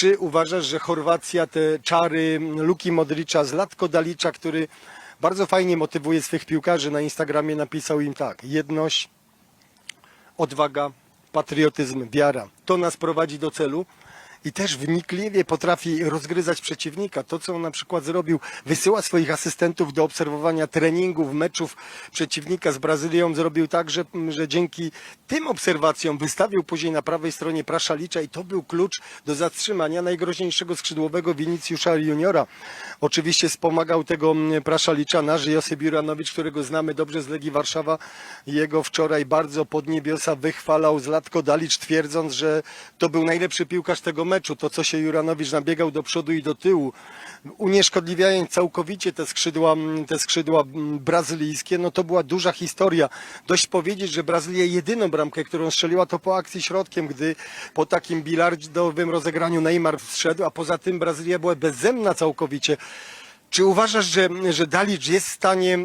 Czy uważasz, że Chorwacja te czary Luki Modricza, Zlatko Dalicza, który bardzo fajnie motywuje swych piłkarzy na Instagramie, napisał im tak, jedność, odwaga, patriotyzm, wiara. To nas prowadzi do celu i też wnikliwie potrafi rozgryzać przeciwnika. To, co on na przykład zrobił, wysyła swoich asystentów do obserwowania treningów, meczów przeciwnika z Brazylią. Zrobił tak, że, że dzięki tym obserwacjom wystawił później na prawej stronie Praszalicza i to był klucz do zatrzymania najgroźniejszego skrzydłowego Winicjusza Juniora. Oczywiście wspomagał tego mm, Praszalicza nasz Josip Juranowicz, którego znamy dobrze z Legii Warszawa. Jego wczoraj bardzo pod niebiosa wychwalał Zlatko Dalicz, twierdząc, że to był najlepszy piłkarz tego meczu. To, co się Juranowicz nabiegał do przodu i do tyłu, unieszkodliwiając całkowicie te skrzydła, te skrzydła brazylijskie, no to była duża historia. Dość powiedzieć, że Brazylia jedyną bramkę, którą strzeliła, to po akcji środkiem, gdy po takim bilardowym rozegraniu Neymar wszedł, a poza tym Brazylia była bezzemna całkowicie. Czy uważasz, że, że Dalicz jest w stanie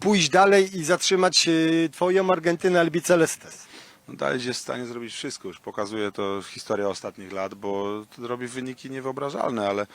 pójść dalej i zatrzymać e, twoją Argentynę Albicelestes? No dalej jest w stanie zrobić wszystko. Już pokazuje to historia ostatnich lat, bo robi wyniki niewyobrażalne, ale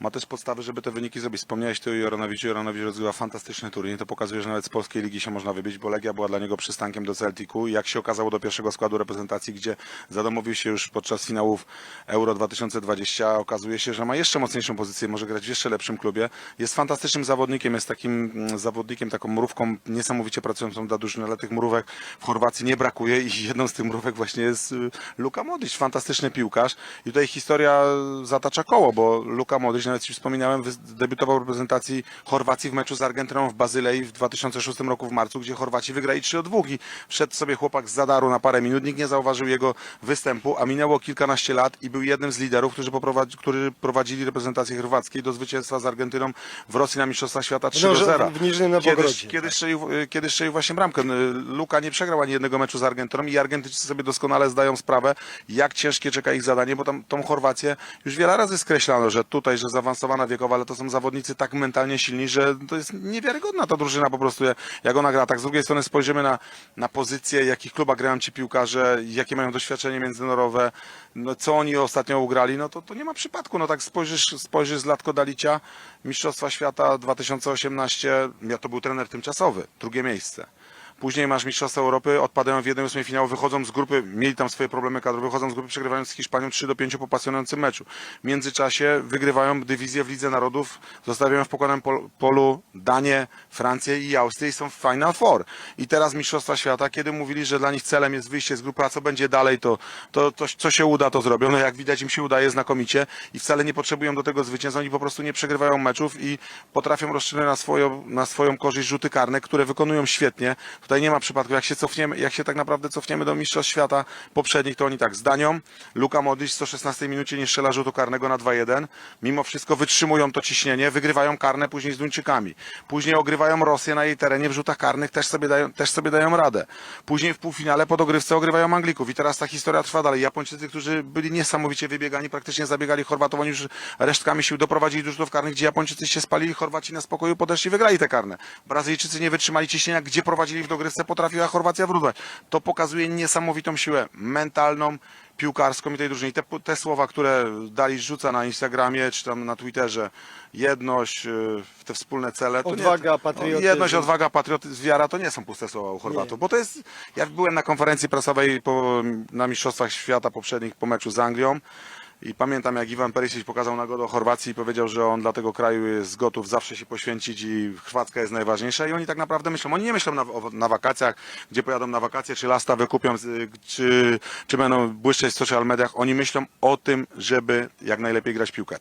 ma też podstawy, żeby te wyniki zrobić. Wspomniałeś tu o Joranowiczu. Joranowicz rozgrywa fantastyczny turniej. To pokazuje, że nawet z polskiej ligi się można wybić, bo Legia była dla niego przystankiem do Celticu. I Jak się okazało do pierwszego składu reprezentacji, gdzie zadomowił się już podczas finałów Euro 2020, okazuje się, że ma jeszcze mocniejszą pozycję, może grać w jeszcze lepszym klubie. Jest fantastycznym zawodnikiem, jest takim mm, zawodnikiem, taką mrówką niesamowicie pracującą dla drużyny, ale tych mrówek w Chorwacji nie brakuje i jedną z tych mrówek właśnie jest y, Luka Modric, fantastyczny piłkarz i tutaj historia zatacza koło, bo Luka Modric, nawet już wspominałem, debiutował w reprezentacji Chorwacji w meczu z Argentyną w Bazylei w 2006 roku w marcu, gdzie Chorwaci wygrali 3 od 2 i wszedł sobie chłopak z zadaru na parę minut, nikt nie zauważył jego występu, a minęło kilkanaście lat i był jednym z liderów, którzy, poprowadzi, którzy prowadzili reprezentację chorwackiej do zwycięstwa z Argentyną w Rosji na Mistrzostwach Świata 3 No, do że 0. w Niżnym Kiedyś, Nowogrodzie. kiedyś, strzelił, y, kiedy strzelił właśnie bramkę. Y, Luka nie przegrał ani jednego meczu z Argentyną i Argentyńczycy sobie doskonale zdają sprawę, jak ciężkie czeka ich zadanie, bo tam tą Chorwację już wiele razy skreślano, że tutaj, że zaawansowana wiekowa, ale to są zawodnicy tak mentalnie silni, że to jest niewiarygodna ta drużyna po prostu, jak ona gra. Tak z drugiej strony spojrzymy na, na pozycję, jakich klubach grają ci piłkarze, jakie mają doświadczenie międzynarodowe, no, co oni ostatnio ugrali, no to, to nie ma przypadku. No tak spojrzysz, spojrzysz z Latko Dalicia, Mistrzostwa Świata 2018, ja to był trener tymczasowy, drugie miejsce. Później masz Mistrzostwa Europy, odpadają w 1-8 finału, wychodzą z grupy, mieli tam swoje problemy kadrowe, wychodzą z grupy, przegrywają z Hiszpanią 3 do 5 po pasjonującym meczu. W międzyczasie wygrywają dywizję w Lidze Narodów, zostawiają w pokonanym pol- polu Danię, Francję i Austrię i są w Final Four. I teraz Mistrzostwa Świata, kiedy mówili, że dla nich celem jest wyjście z grupy, a co będzie dalej, to, to, to co się uda, to zrobią. No jak widać im się udaje znakomicie i wcale nie potrzebują do tego zwycięstwa, oni po prostu nie przegrywają meczów i potrafią rozstrzygnąć na swoją, na swoją korzyść rzuty karne, które wykonują świetnie. Tutaj nie ma przypadku, jak się cofniemy, jak się tak naprawdę cofniemy do Mistrzostw Świata poprzednich, to oni tak z Luka Modric w 116 minucie nie strzela rzutu karnego na 2-1, mimo wszystko wytrzymują to ciśnienie, wygrywają karne później z Duńczykami. Później ogrywają Rosję na jej terenie w rzutach karnych, też sobie dają, też sobie dają radę. Później w półfinale po dogrywce ogrywają Anglików i teraz ta historia trwa dalej. Japończycy, którzy byli niesamowicie wybiegani, praktycznie zabiegali Chorwatów, oni już resztkami sił doprowadzili do rzutów karnych, gdzie Japończycy się spalili, Chorwaci na spokoju podeszli i wygrali te karne. Brazylijczycy nie wytrzymali ciśnienia, gdzie prowadzili w dogrywce, potrafiła Chorwacja wrócić. To pokazuje niesamowitą siłę mentalną, piłkarską i tej drużyny. I te, te słowa, które Dali rzuca na Instagramie czy tam na Twitterze, jedność, yy, te wspólne cele. To Odwaga, nie, patriotyzm. Jedność, odwaga, patriotyzm, wiara to nie są puste słowa u Chorwatów, bo to jest, jak byłem na konferencji prasowej po, na Mistrzostwach Świata poprzednich po meczu z Anglią i pamiętam jak Iwan Perisic pokazał nagodę Chorwacji i powiedział, że on dla tego kraju jest gotów zawsze się poświęcić i Chorwacka jest najważniejsza i oni tak naprawdę myślą, oni nie myślą na, o- na wakacjach, gdzie pojadą na wakacje, czy lasta wykupią, czy, czy będą błyszczeć w social mediach, oni myślą o tym, żeby jak najlepiej grać piłkę.